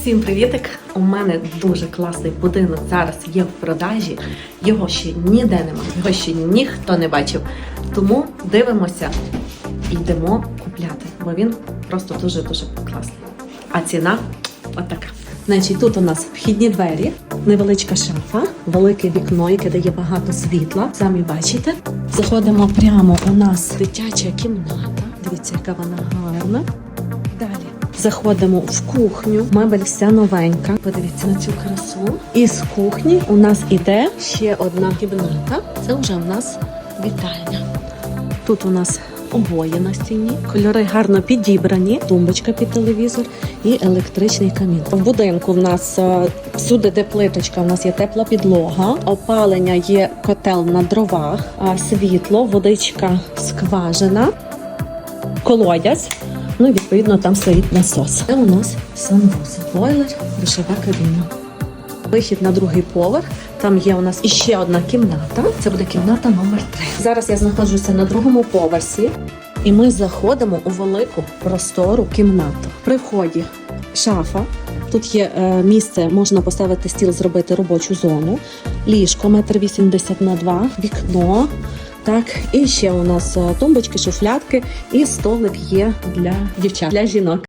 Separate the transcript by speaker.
Speaker 1: Всім привітик! У мене дуже класний будинок зараз є в продажі. Його ще ніде нема, його ще ніхто не бачив. Тому дивимося і йдемо купляти, бо він просто дуже дуже класний. А ціна отака. Значить, тут у нас вхідні двері, невеличка шафа, велике вікно, яке дає багато світла. Самі бачите. Заходимо прямо. У нас дитяча кімната. Дивіться, яка вона гарна. Далі заходимо в кухню. Мебель вся новенька. Подивіться на цю красу. І з кухні у нас іде ще одна кімната. Це вже у нас вітальня. Тут у нас обоє на стіні, кольори гарно підібрані, тумбочка під телевізор і електричний камін. В будинку в нас е, всюди, де плиточка, у нас є тепла підлога, опалення є котел на дровах, світло, водичка скважина, колодязь. Ну і відповідно там стоїть насос. Це у нас санвузол, бойлер, душова кабіна. Вихід на другий поверх. Там є у нас іще одна кімната. Це буде кімната номер 3 Зараз я знаходжуся на другому поверсі, і ми заходимо у велику простору кімнату. При вході шафа. Тут є е, місце, можна поставити стіл, зробити робочу зону, ліжко метр вісімдесят на два, вікно. Так, і ще у нас е, тумбочки, шуфлятки і столик є для дівчат, для жінок.